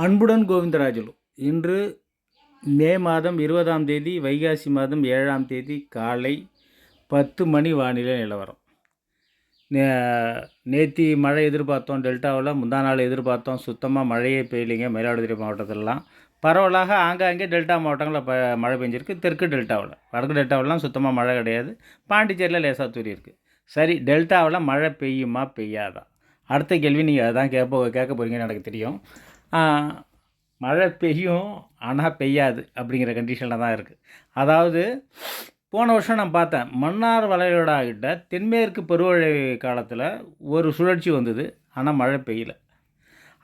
அன்புடன் கோவிந்தராஜலு இன்று மே மாதம் இருபதாம் தேதி வைகாசி மாதம் ஏழாம் தேதி காலை பத்து மணி வானிலை நிலவரம். நே நேற்றி மழை எதிர்பார்த்தோம் டெல்டாவில் முந்தா நாள் எதிர்பார்த்தோம் சுத்தமாக மழையே பெய்யலைங்க மயிலாடுதுறை மாவட்டத்திலலாம். பரவலாக ஆங்காங்கே டெல்டா மாவட்டங்களில் ப மழை பெஞ்சிருக்கு தெற்கு டெல்டாவில் வடக்கு டெல்டாவிலாம் சுத்தமாக மழை கிடையாது பாண்டிச்சேரியில் லேசாக தூரி இருக்குது சரி டெல்டாவில் மழை பெய்யுமா பெய்யாதா? அடுத்த கேள்வி நீங்கள் அதான் கேட்ப கேட்க போகிறீங்கன்னு எனக்கு தெரியும். மழை பெய்யும் ஆனால் பெய்யாது அப்படிங்கிற கண்டிஷனில் தான் இருக்குது அதாவது போன வருஷம் நான் பார்த்தேன் மன்னார் வளைகுடா கிட்ட தென்மேற்கு பருவமழை காலத்தில் ஒரு சுழற்சி வந்தது ஆனால் மழை பெய்யல.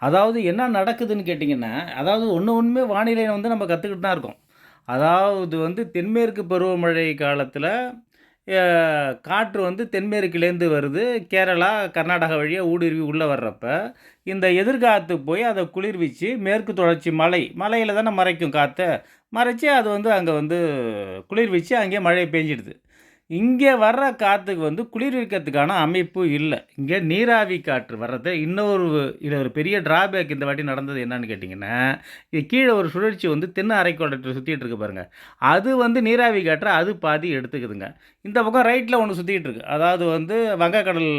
அதாவது என்ன நடக்குதுன்னு கேட்டிங்கன்னா அதாவது ஒன்று ஒன்றுமே வானிலையை வந்து நம்ம கற்றுக்கிட்டு தான் இருக்கோம். அதாவது வந்து தென்மேற்கு பருவமழை காலத்தில் காற்று வந்து தென்மேற்குலேருந்து வருது. கேரளா கர்நாடகா வழியாக ஊடுருவி உள்ளே வர்றப்ப இந்த எதிர்காற்று போய் அதை குளிர்விச்சு மேற்கு தொடர்ச்சி மலை மலையில் தானே மறைக்கும் காற்றை மறைச்சி அது வந்து அங்கே வந்து குளிர்விச்சு அங்கேயே மழை பெஞ்சிடுது. இங்கே வர்ற காற்றுக்கு வந்து குளிர்விக்கிறதுக்கான அமைப்பு இல்லை. இங்கே நீராவி காற்று வர்றது. இன்னொரு இதில் ஒரு பெரிய டிராபேக் இந்த வாட்டி நடந்தது என்னன்னு கேட்டிங்கன்னா இது கீழே ஒரு சுழற்சி வந்து தென் அரைக்கோளத்தில் சுற்றிட்டு இருக்கு பாருங்கள் அது வந்து நீராவி காற்றை அது பாதி எடுத்துக்குதுங்க. இந்த பக்கம் ரைட்டில் ஒன்று சுற்றிட்டு இருக்கு. அதாவது வந்து வங்கக்கடல்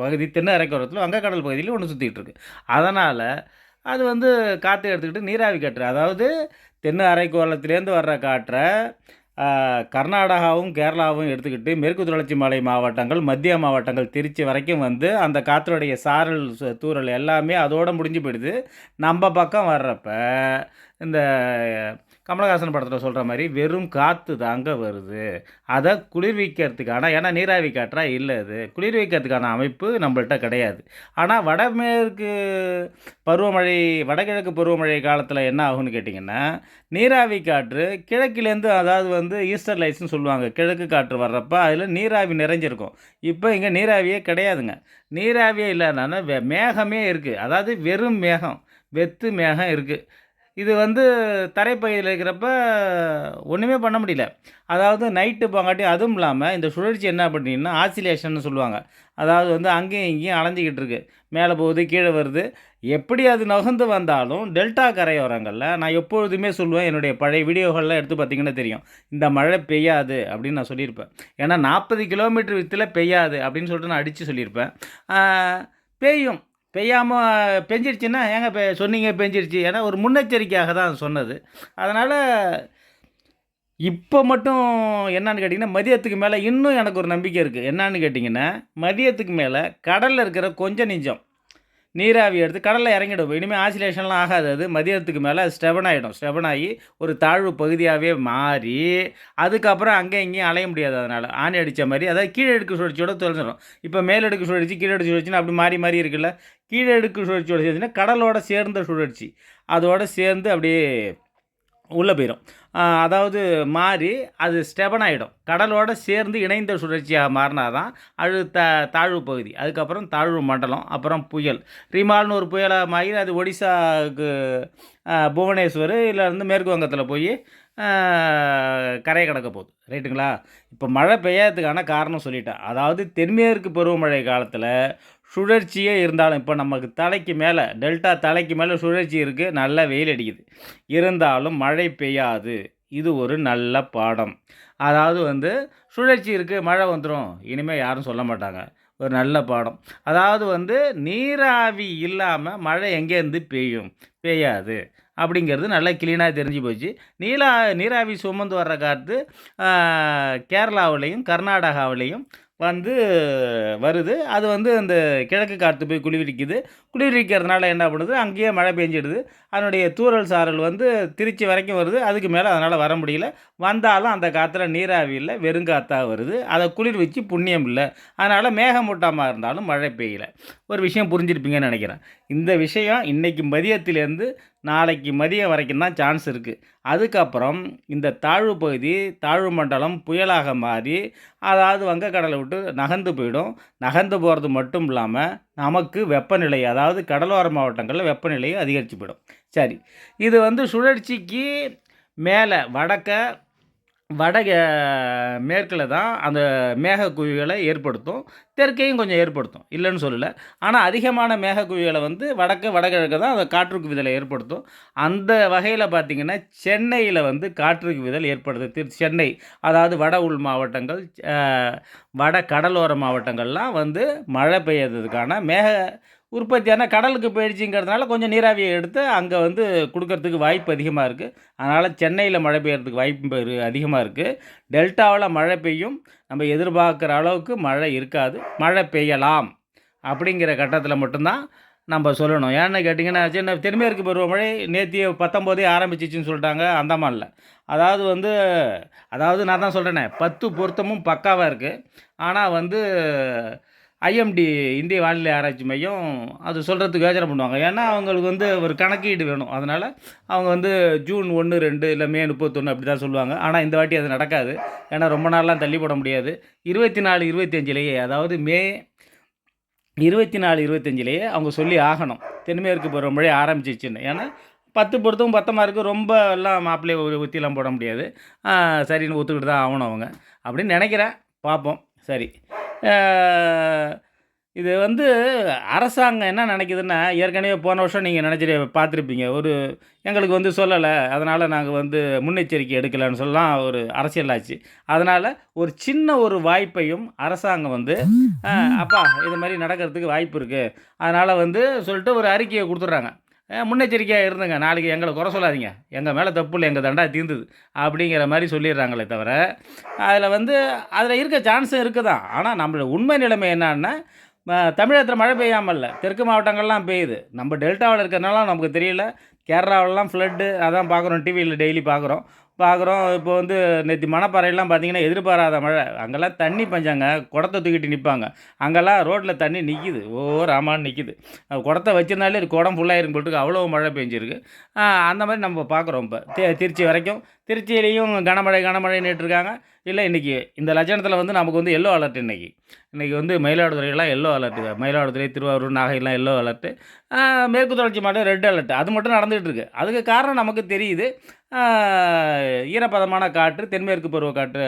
பகுதி தென் அரைக்கோளத்தில் வங்கக்கடல் பகுதியில் ஒன்று சுற்றிட்டு இருக்கு. அதனால் அது வந்து காற்று எடுத்துக்கிட்டு நீராவி காற்று அதாவது தென் அரைக்கோளத்துலேருந்து வர்ற காற்றை கர்நாடகாவும் கேரளாவும் எடுத்துக்கிட்டு மேற்கு தொடர்ச்சி மலை மாவட்டங்கள் மத்திய மாவட்டங்கள் திருச்சி வரைக்கும் வந்து அந்த காற்றுடைய சாரல் சு- எல்லாமே அதோடு முடிஞ்சு போயிடுது. நம்ம பக்கம் வர்றப்ப இந்த கமலஹாசன் படத்தில் சொல்கிற மாதிரி வெறும் காற்று தாங்க வருது. அதை குளிர்விக்கிறதுக்கான ஏன்னா நீராவி காற்றாக இல்லை அது. குளிர்விக்கிறதுக்கான அமைப்பு நம்மள்ட்ட கிடையாது. ஆனால் வடமேற்கு பருவமழை வடகிழக்கு பருவமழை காலத்தில் என்ன ஆகும்னு கேட்டிங்கன்னா நீராவி காற்று கிழக்கிலேருந்து அதாவது வந்து ஈஸ்டர் லைட்ஸ்னு சொல்லுவாங்க கிழக்கு காற்று வர்றப்ப அதில் நீராவி நிறைஞ்சிருக்கும். இப்போ இங்கே நீராவியே கிடையாதுங்க. நீராவியே இல்லைன்னா மேகமே இருக்குது அதாவது வெறும் மேகம் வெத்து மேகம் இருக்குது இது வந்து தரைப்பகுதியில் இருக்கிறப்ப ஒன்றுமே பண்ண முடியல. அதாவது நைட்டு போங்காட்டி அதுவும் இல்லாமல் இந்த சுழற்சி என்ன பண்ணிங்கன்னா ஆசிலேஷன்னு சொல்லுவாங்க. அதாவது வந்து அங்கேயும் இங்கேயும் அலைஞ்சிக்கிட்டு இருக்கு. மேலே போகுது கீழே வருது. எப்படி அது நகர்ந்து வந்தாலும் டெல்டா கரையோரங்களில் நான் எப்பொழுதுமே சொல்லுவேன் என்னுடைய பழைய வீடியோகள்லாம் எடுத்து பார்த்திங்கன்னா தெரியும். இந்த மழை பெய்யாது அப்படின்னு நான் சொல்லியிருப்பேன். ஏன்னா நாற்பது கிலோமீட்டர் வித்தில் பெய்யாது அப்படின்னு சொல்லிட்டு நான் அடித்து சொல்லியிருப்பேன். பெய்யும். பெய்யாமல் பெஞ்சிருச்சுன்னா ஏங்க பெ சொன்னீங்க பெஞ்சிருச்சு. ஏன்னா ஒரு முன்னெச்சரிக்கையாக தான் சொன்னது. அதனால் இப்போ மட்டும் என்னன்னு கேட்டிங்கன்னா மதியத்துக்கு மேலே இன்னும் எனக்கு ஒரு நம்பிக்கை இருக்குது என்னன்னு கேட்டிங்கன்னா மதியத்துக்கு மேலே கடலில் இருக்கிற கொஞ்சம் நெஞ்சம் நீராவி எடுத்து கடலில் இறங்கிடும் இனிமேல் ஆசிலேஷன்லாம் ஆகாது. அது மதியத்துக்கு மேலே ஸ்டெபன் ஆகிடும் ஸ்டெபன் ஆகி ஒரு தாழ்வு பகுதியாகவே மாறி அதுக்கப்புறம் அங்கே இங்கேயும் அலைய முடியாது அதனால். ஆணி அடித்த மாதிரி அதாவது கீழடுக்கு சுழற்சியோட தொலைஞ்சிடும் இப்போ மேலடுக்கு சுழற்சி கீழடுக்கு சுழற்சின்னு அப்படி மாறி மாறி இருக்குல்ல. கீழடுக்கு சுழற்சியோட சேர்ந்துன்னா கடலோட சேர்ந்த சுழற்சி. அதோட சேர்ந்து அப்படியே உள்ளே போயிடும் அதாவது மாறி அது ஸ்டெபன் ஆகிடும் கடலோடு சேர்ந்து இணைந்த சுழற்சியாக மாறினாதான் அது த தாழ்வு பகுதி. அதுக்கப்புறம் தாழ்வு மண்டலம் அப்புறம் புயல். ரிமால்னு ஒரு புயலாக மாறி அது ஒடிசாவுக்கு புவனேஸ்வர் இல்லை வந்து மேற்கு வங்கத்தில் போய் கரையை கடக்க போகுது. ரைட்டுங்களா? இப்போ மழை பெய்யாததுக்கான காரணம் சொல்லிட்டேன். அதாவது தென்மேற்கு பருவமழை காலத்தில் சுழற்சியே இருந்தாலும் இப்போ நமக்கு தலைக்கு மேலே டெல்டா தலைக்கு மேலே சுழற்சி இருக்குது நல்லா வெயில் அடிக்குது. இருந்தாலும் மழை பெய்யாது. இது ஒரு நல்ல பாடம். அதாவது வந்து சுழற்சி இருக்குது மழை வந்துடும் இனிமேல் யாரும் சொல்ல மாட்டாங்க. ஒரு நல்ல பாடம். அதாவது வந்து நீராவி இல்லாமல் மழை எங்கேருந்து பெய்யும்? பெய்யாது. அப்படிங்கிறது நல்லா க்ளீனாக தெரிஞ்சு போச்சு. நீலா நீராவி சுமந்து வர்ற காற்று கேரளாவிலையும் கேரளாவுலேயும் கர்நாடகாவிலையும் வந்து வருது. அது வந்து அந்த கிழக்கு காற்று போய் குளிர்விக்குது குளிர்விக்கிறதுனால என்ன பண்ணுது? அங்கேயே மழை பெஞ்சிடுது. அதனுடைய தூறல் சாரல் வந்து திருச்சி வரைக்கும் வருது. அதுக்கு மேலே அதனால் வர முடியல. வந்தாலும் அந்த காற்றுல நீராவி இல்லை வெறுங்காத்தாக வருது. அதை குளிர் வச்சு புண்ணியம் இல்லை. அதனால் மேகமூட்டமாக இருந்தாலும் மழை பெய்யலை. ஒரு விஷயம் புரிஞ்சிருப்பீங்கன்னு நினைக்கிறேன். இந்த விஷயம் இன்றைக்கி மதியத்திலேருந்து நாளைக்கு மதியம் வரைக்கும் தான் சான்ஸ் இருக்குது அதுக்கப்புறம் இந்த தாழ்வு பகுதி தாழ்வு மண்டலம் புயலாக மாறி அதாவது வங்கக்கடலை விட்டு நகர்ந்து போயிடும். நகர்ந்து போகிறது மட்டும் இல்லாமல் நமக்கு வெப்பநிலை அதாவது கடலோர மாவட்டங்களில் வெப்பநிலையை அதிகரித்து போயிடும். சரி இது வந்து சுழற்சிக்கு மேலே வடக்க வட மேற்கில் தான் அந்த மேகக்குவிகளை ஏற்படுத்தும். தெற்கையும் கொஞ்சம் ஏற்படுத்தும். இல்லைன்னு சொல்லலை. ஆனால் அதிகமான மேகக்குவிகளை வந்து வடக்கு வடகிழக்கு தான் அந்த காற்றுக்கு விதலை ஏற்படுத்தும். அந்த வகையில் பார்த்திங்கன்னா சென்னையில் வந்து காற்றுக்கு விதல் ஏற்படுது. திரு சென்னை. அதாவது வட உள் மாவட்டங்கள் வட கடலோர மாவட்டங்கள்லாம் வந்து மழை பெய்யறதுக்கான மேக உற்பத்தியான கடலுக்கு போயிடுச்சுங்கிறதுனால கொஞ்சம் நீராவியை எடுத்து அங்கே வந்து கொடுக்கறதுக்கு வாய்ப்பு அதிகமாக இருக்குது. அதனால் சென்னையில் மழை பெய்யறதுக்கு வாய்ப்பு அதிகமாக இருக்குது. டெல்டாவில் மழை பெய்யும். நம்ம எதிர்பார்க்குற அளவுக்கு மழை இருக்காது. மழை பெய்யலாம் அப்படிங்கிற கட்டத்தில் மட்டும்தான் நம்ம சொல்லணும். ஏன்னு கேட்டிங்கன்னா சின்ன தென்மேற்கு பருவமழை நேற்று பத்தொம்போதே ஆரம்பிச்சிச்சுன்னு சொல்லிட்டாங்க அந்தமானில். அதாவது வந்து அதாவது நான் தான் சொல்கிறேனே பத்து பொருத்தமும் பக்காவாக இருக்குது. ஆனால் வந்து ஐஎம்டி இந்திய வானிலை ஆராய்ச்சி மையம் அது சொல்கிறதுக்கு யோசனை பண்ணுவாங்க. ஏன்னா அவங்களுக்கு வந்து ஒரு கணக்கீடு வேணும். அதனால் அவங்க வந்து ஜூன் ஒன்று ரெண்டு இல்லை மே முப்பத்தொன்று அப்படி தான் சொல்லுவாங்க. ஆனால் இந்த வாட்டி அது நடக்காது. ஏன்னா ரொம்ப நாள்லாம் தள்ளி போட முடியாது. இருபத்தி நாலு இருபத்தஞ்சிலேயே அதாவது மே இருபத்தி நாலு இருபத்தஞ்சிலேயே அவங்க சொல்லி ஆகணும். தென்மேற்கு பருவமழை ஆரம்பிச்சிச்சுன்னு. ஏன்னா பத்து பொறுத்தும் பத்தமாக இருக்குது ரொம்ப எல்லாம் மாப்பிள்ளையை ஒத்திலாம் போட முடியாது. சரின்னு ஒத்துக்கிட்டு தான் ஆகணும் அவங்க. அப்படின்னு நினைக்கிறேன். பார்ப்போம். சரி. இது வந்து அரசாங்கம் என்ன நினைக்குதுன்னா ஏற்கனவே போன வருஷம் நீங்கள் நினச்சிட்டு பார்த்துருப்பீங்க. ஒரு எங்களுக்கு வந்து சொல்லலை. அதனால் நாங்கள் வந்து முன்னெச்சரிக்கை எடுக்கலைன்னு சொல்லலாம். ஒரு அரசியல் ஆச்சு. அதனால் ஒரு சின்ன ஒரு வாய்ப்பையும் அரசாங்கம் வந்து அப்பா இது மாதிரி நடக்கிறதுக்கு வாய்ப்பு இருக்குது அதனால் வந்து சொல்லிட்டு ஒரு அறிக்கையை கொடுத்துட்றாங்க. முன்னெச்சரிக்கையாக இருந்துங்க. நாளைக்கு எங்களை குறை சொல்லாதீங்க. எங்கள் மேலே தப்பு இல்லை எங்கள் தண்டா தீர்ந்துது அப்படிங்கிற மாதிரி சொல்லிடுறாங்களே தவிர அதில் வந்து அதில் இருக்க சான்ஸும் இருக்குது தான் ஆனால் நம்மளோட உண்மை நிலைமை என்னான்னா தமிழகத்தில் மழை பெய்யாமல் இல்லை தெற்கு மாவட்டங்கள்லாம் பெய்யுது. நம்ம டெல்டாவில் இருக்கிறனால நமக்கு தெரியல. கேரளாவிலலாம் ஃப்ளட்டு அதான் பார்க்குறோம் டிவியில் டெய்லி பார்க்குறோம். பார்க்குறோம். இப்போ வந்து நேற்று மணப்பாறையெல்லாம் பார்த்தீங்கன்னா எதிர்பாராத மழை. அங்கெல்லாம் தண்ணி பஞ்சாங்க. குடத்தை தூக்கிட்டு நிற்பாங்க அங்கெல்லாம் ரோட்டில் தண்ணி நிற்கிது ஓ ராமான்னு நிற்கிது குடத்தை வச்சிருந்தாலே குடம் ஃபுல்லாக போட்டுருக்கு அவ்வளோ மழை பெஞ்சிருக்கு. அந்த மாதிரி நம்ம பார்க்குறோம் இப்போ. திருச்சி வரைக்கும் திருச்சியிலையும் கனமழை கனமழை இருக்காங்க இல்லை இன்றைக்கி இந்த லட்சணத்தில் வந்து நமக்கு வந்து எல்லோ அலர்ட் இன்றைக்கி இன்றைக்கி வந்து மயிலாடுதுறையெல்லாம் எல்லோ அலர்ட்டு மயிலாடுதுறை திருவாரூர் நாகையெல்லாம் எல்லோ அலர்ட்டு மேற்கு தொடர்ச்சி மாவட்டம் ரெட் அலர்ட் அது மட்டும் நடந்துகிட்ருக்கு அதுக்கு காரணம் நமக்கு தெரியுது. ஈரப்பதமான காற்று தென்மேற்கு பருவக்காற்று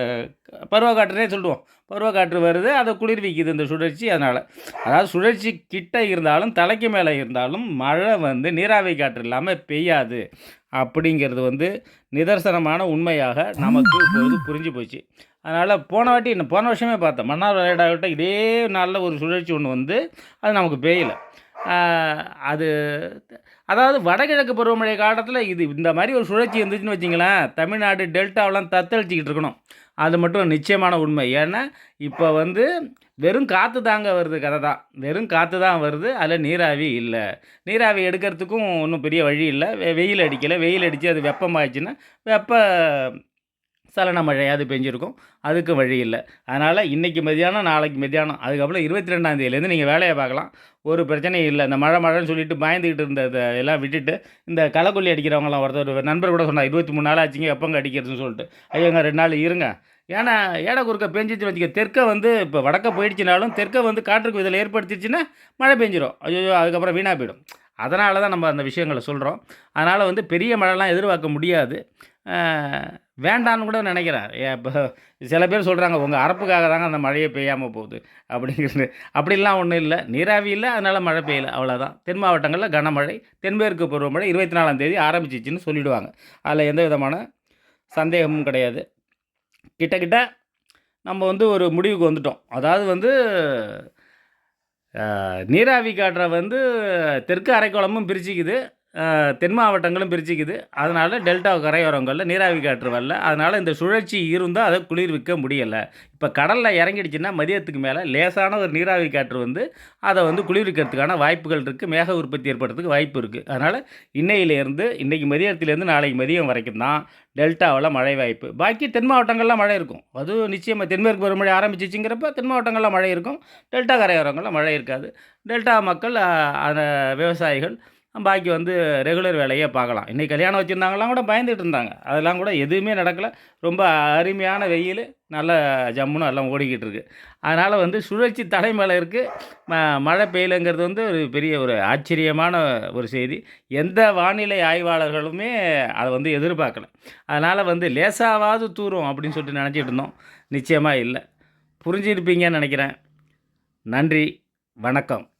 பருவக்காற்றுனே சொல்லுவோம். பருவக்காற்று வருது அதை குளிர்விக்குது இந்த சுழற்சி அதனால். அதாவது சுழற்சி கிட்ட இருந்தாலும் தலைக்கு மேலே இருந்தாலும் மழை வந்து நீராவி காற்று இல்லாமல் பெய்யாது. அப்படிங்கிறது வந்து நிதர்சனமான உண்மையாக நமக்கு இப்பொழுது புரிஞ்சு போச்சு. அதனால் போன வாட்டி இன்னும் போன வருஷமே பார்த்தோம். மன்னார் விளையாடாவிட்ட இதே நாளில் ஒரு சுழற்சி ஒன்று வந்து அது நமக்கு பெய்யலை. அது அதாவது வடகிழக்கு பருவமழை காலத்தில் இது இந்த மாதிரி ஒரு சுழற்சி இருந்துச்சுன்னு வச்சிங்களேன் தமிழ்நாடு டெல்டாவெலாம் தத்தளிச்சிக்கிட்டு இருக்கணும். அது மட்டும் நிச்சயமான உண்மை. ஏன்னா இப்போ வந்து வெறும் காற்று தாங்க வருது கதை தான். வெறும் காற்று தான் வருது அதில் நீராவி இல்லை. நீராவி எடுக்கிறதுக்கும் ஒன்றும் பெரிய வழி இல்லை. வெ- வெயில் அடிக்கலை. வெயில் அடித்து அது வெப்பமாகிடுச்சுன்னா வெப்ப சலன மழையாவது பெஞ்சிருக்கும். அதுக்கு வழி இல்லை. அதனால் இன்றைக்கி மதியானம் நாளைக்கு மதியானம் அதுக்கப்புறம் இருபத்தி ரெண்டாந்தேதியிலேருந்து நீங்கள் வேலையை பார்க்கலாம். ஒரு பிரச்சனையும் இல்லை. இந்த மழை மழைன்னு சொல்லிட்டு பயந்துக்கிட்டு இருந்ததை எல்லாம் விட்டுட்டு இந்த களைக்கொல்லி அடிக்கிறவங்களாம் ஒருத்தர் நண்பர் கூட சொன்னார் இருபத்தி மூணு நாள் ஆச்சுங்க எப்போங்க அடிக்கிறதுன்னு சொல்லிட்டு. ஐயோங்க ரெண்டு நாள் இருங்க. ஏன்னா ஏட குறுக்க பெஞ்சிச்சு வச்சுக்க தெற்க வந்து இப்போ வடக்க போயிடுச்சுனாலும் தெற்க வந்து காற்றுக்கு இதில் ஏற்படுத்திடுச்சுன்னா மழை பெஞ்சிரும். ஐயோ அதுக்கப்புறம் வீணாக போயிடும். அதனால தான் நம்ம அந்த விஷயங்களை சொல்கிறோம் அதனால் வந்து பெரிய மழைலாம் எதிர்பார்க்க முடியாது. வேண்டான்னு கூட நினைக்கிறேன் இப்போ சில பேர் சொல்கிறாங்க உங்கள் அரப்புக்காக தாங்க அந்த மழையே பெய்யாமல் போகுது. அப்படிங்கிறது. அப்படிலாம் ஒன்றும் இல்லை. நீராவி இல்லை அதனால் மழை பெய்யல. அவ்வளோதான் தென் மாவட்டங்களில் கனமழை தென்மேற்கு பருவமழை இருபத்தி நாலாம் தேதி ஆரம்பிச்சிச்சின்னு சொல்லிவிடுவாங்க அதில் எந்த விதமான சந்தேகமும் கிடையாது. கிட்டக்கிட்ட நம்ம வந்து ஒரு முடிவுக்கு வந்துட்டோம். அதாவது வந்து நீராவி காற்றை வந்து தெற்கு அரைக்கோளமும் பிரிச்சுக்குது. தென் மாவட்டங்களும் பிரிச்சுக்குது. அதனால் டெல்டா கரையோரங்களில் நீராவி காற்று வரல. அதனால் இந்த சுழற்சி இருந்தால் அதை குளிர்விக்க முடியலை. இப்போ கடலில் இறங்கிடுச்சுன்னா மதியத்துக்கு மேலே லேசான ஒரு நீராவி காற்று வந்து அதை வந்து குளிர்விக்கிறதுக்கான வாய்ப்புகள் இருக்குது மேக உற்பத்தி ஏற்படுறதுக்கு வாய்ப்பு இருக்குது அதனால் இன்னையிலேருந்து இன்றைக்கி மதியத்துலேருந்து நாளைக்கு மதியம் வரைக்கும் தான் டெல்டாவில் மழை வாய்ப்பு. பாக்கி தென் மாவட்டங்களில் மழை இருக்கும். அதுவும் நிச்சயமாக தென்மேற்கு பருவமழை ஆரம்பிச்சிச்சுங்கிறப்ப தென் மாவட்டங்களில் மழை இருக்கும். டெல்டா கரையோரங்களில் மழை இருக்காது. டெல்டா மக்கள் அந்த விவசாயிகள் பாக்கி வந்து ரெகுலர் வேலையே பார்க்கலாம் இன்றைக்கி கல்யாணம் வச்சுருந்தாங்கலாம் கூட பயந்துட்டு இருந்தாங்க. அதெல்லாம் கூட எதுவுமே நடக்கலை. ரொம்ப அருமையான வெயில் நல்ல ஜம்முன்னு எல்லாம் ஓடிக்கிட்டு இருக்குது அதனால் வந்து சுழற்சி தலை மேலே இருக்குது ம மழை பெய்யலைங்கிறது வந்து ஒரு பெரிய ஒரு ஆச்சரியமான ஒரு செய்தி. எந்த வானிலை ஆய்வாளர்களுமே அதை வந்து எதிர்பார்க்கல. அதனால் வந்து லேசாவது தூரும் அப்படின்னு சொல்லிட்டு நினச்சிட்டு இருந்தோம். நிச்சயமாக இல்லை. புரிஞ்சிருப்பீங்கன்னு நினைக்கிறேன். நன்றி. வணக்கம்.